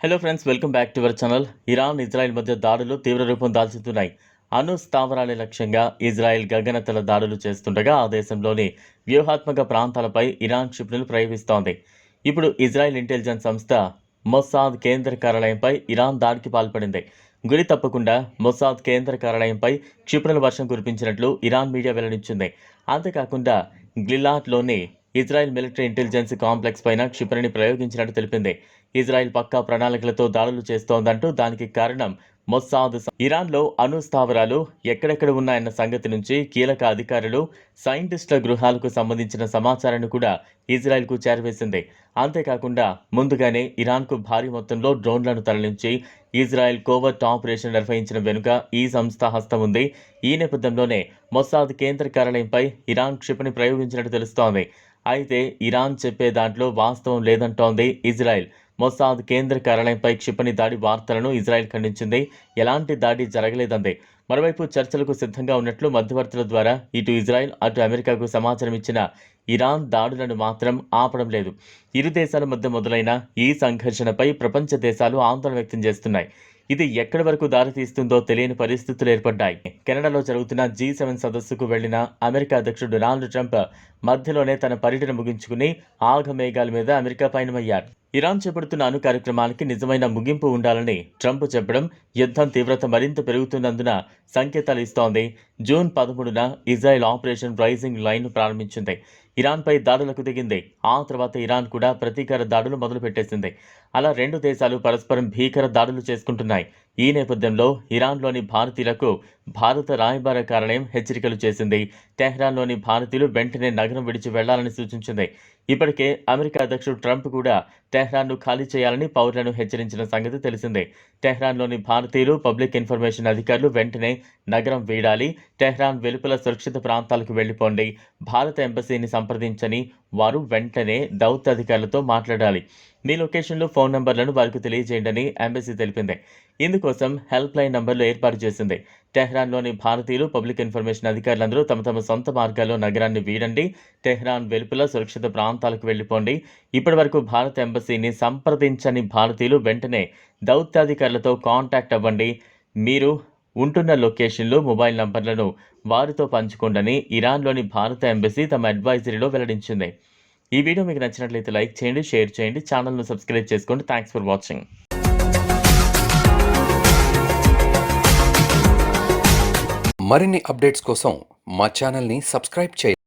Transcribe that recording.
Hello friends welcome back to our channel Iran Israel మధ్య దాడులు తీవ్ర రూపం దాల్చుతున్నాయి. అణు స్థావరాల లక్ష్యంగా ఇజ్రాయెల్ గగనతల దాడులు చేస్తుండగా ఆ దేశంలోని వ్యూహాత్మక ప్రాంతాలపై ఇరాన్ క్షిపణులు ప్రయోగిస్తోంది. ఇప్పుడు ఇజ్రాయెల్ ఇంటెలిజెన్స్ సంస్థ మొస్సాద్ కేంద్ర కార్యాలయంపై ఇరాన్ దాడికి పాల్పడింది. గురి తప్పకుండా మొసాద్ కేంద్ర కార్యాలయంపై క్షిపణుల వర్షం కురిపించినట్లు ఇరాన్ మీడియా వెల్లడించింది. అంతేకాకుండా గ్లిలాట్లోని ఇజ్రాయెల్ మిలిటరీ ఇంటెలిజెన్స్ కాంప్లెక్స్ పైన క్షిపణిని ప్రయోగించినట్టు తెలిపింది. ఇజ్రాయెల్ పక్కా ప్రణాళికలతో దాడులు చేస్తోందంటూ దానికి కారణం మొస్సాద్ ఇరాన్లో అణు స్థావరాలు ఎక్కడెక్కడ ఉన్నాయన్న సంగతి నుంచి కీలక అధికారులు సైంటిస్టుల గృహాలకు సంబంధించిన సమాచారాన్ని కూడా ఇజ్రాయెల్కు చేరవేసింది. అంతేకాకుండా ముందుగానే ఇరాన్కు భారీ మొత్తంలో డ్రోన్లను తరలించి ఇజ్రాయెల్ కోవర్ట్ ఆపరేషన్ నిర్వహించిన వెనుక ఈ సంస్థ హస్తం ఉంది. ఈ నేపథ్యంలోనే మొస్సాద్ కేంద్ర కార్యాలయంపై ఇరాన్ క్షిపణి ప్రయోగించినట్టు తెలుస్తోంది. అయితే ఇరాన్ చెప్పే దాంట్లో వాస్తవం లేదంటోంది ఇజ్రాయెల్. మొసాద్ కేంద్ర కార్యాలయంపై క్షిపణి దాడి వార్తలను ఇజ్రాయెల్ ఖండించింది. ఎలాంటి దాడి జరగలేదంది. మరోవైపు చర్చలకు సిద్ధంగా ఉన్నట్లు మధ్యవర్తుల ద్వారా ఇటు ఇజ్రాయెల్ అటు అమెరికాకు సమాచారం ఇచ్చిన ఇరాన్ దాడులను మాత్రం ఆపడం లేదు. ఇరు దేశాల మధ్య మొదలైన ఈ సంఘర్షణపై ప్రపంచ దేశాలు ఆందోళన వ్యక్తం చేస్తున్నాయి. ఇది ఎక్కడి వరకు దారితీస్తుందో తెలియని పరిస్థితులు ఏర్పడ్డాయి. కెనడాలో జరుగుతున్న జీ సెవెన్ సదస్సుకు వెళ్ళిన అమెరికా అధ్యక్షుడు డొనాల్డ్ ట్రంప్ మధ్యలోనే తన పర్యటన ముగించుకుని ఆఘమేఘాల మీద అమెరికా పయనమయ్యారు. ఇరాన్ చేపడుతున్న అణు కార్యక్రమానికి నిజమైన ముగింపు ఉండాలని ట్రంప్ చెప్పడం యుద్ధం తీవ్రత మరింత పెరుగుతున్నందున సంకేతాలు ఇస్తోంది. జూన్ పదమూడున ఇజ్రాయెల్ ఆపరేషన్ రైజింగ్ లైన్ ప్రారంభించింది. ఇరాన్పై దాడులకు దిగింది. ఆ తర్వాత ఇరాన్ కూడా ప్రతీకార దాడులు మొదలుపెట్టేసింది. అలా రెండు దేశాలు పరస్పరం భీకర దాడులు చేసుకుంటున్నాయి. ఈ నేపథ్యంలో ఇరాన్లోని భారతీయులకు భారత రాయబార కార్యాలయం హెచ్చరికలు చేసింది. టెహ్రాన్లోని భారతీయులు వెంటనే నగరం విడిచి వెళ్ళాలని సూచించింది. ఇప్పటికే అమెరికా అధ్యక్షుడు ట్రంప్ కూడా టెహ్రాన్ను ఖాళీ చేయాలని పౌరులను హెచ్చరించిన సంగతి తెలిసిందే. టెహ్రాన్లోని భారతీయులు పబ్లిక్ ఇన్ఫర్మేషన్ అధికారులు వెంటనే నగరం వీడాలి. టెహ్రాన్ వెలుపల సురక్షిత ప్రాంతాలకు వెళ్ళిపోండి భారత ఎంబసీని సంప్రదించని వారు వెంటనే దౌత్ అధికారులతో మాట్లాడాలి. మీ లొకేషన్లో ఫోన్ నంబర్లను వారికి తెలియజేయండి ఎంబసీ తెలిపింది. ఇందుకోసం హెల్ప్ లైన్ నంబర్లు ఏర్పాటు చేసింది. టెహ్రాన్లోని భారతీయులు పబ్లిక్ ఇన్ఫర్మేషన్ అధికారులందరూ తమ తమ సొంత మార్గాల్లో నగరాన్ని వీడండి టెహ్రాన్ వెలుపల సురక్షిత ప్రాంతాలకు వెళ్ళిపోండి ఇప్పటి వరకు భారత ఎంబసీని సంప్రదించని భారతీయులు వెంటనే దౌత్యాధికారులతో కాంటాక్ట్ అవ్వండి. మీరు ఉంటున్న లొకేషన్లు మొబైల్ నంబర్లను వారితో పంచుకోండని ఇరాన్లోని భారత ఎంబసీ తమ అడ్వైజరీలో వెల్లడించింది. ఈ వీడియో మీకు నచ్చినట్లయితే లైక్ చేయండి షేర్ చేయండి ఛానల్ను సబ్స్క్రైబ్ చేసుకోండి. థ్యాంక్స్ ఫర్ వాచింగ్ మరిన్ని అప్డేట్స్ కోసం మా ఛానల్ని సబ్స్క్రైబ్ చేయండి.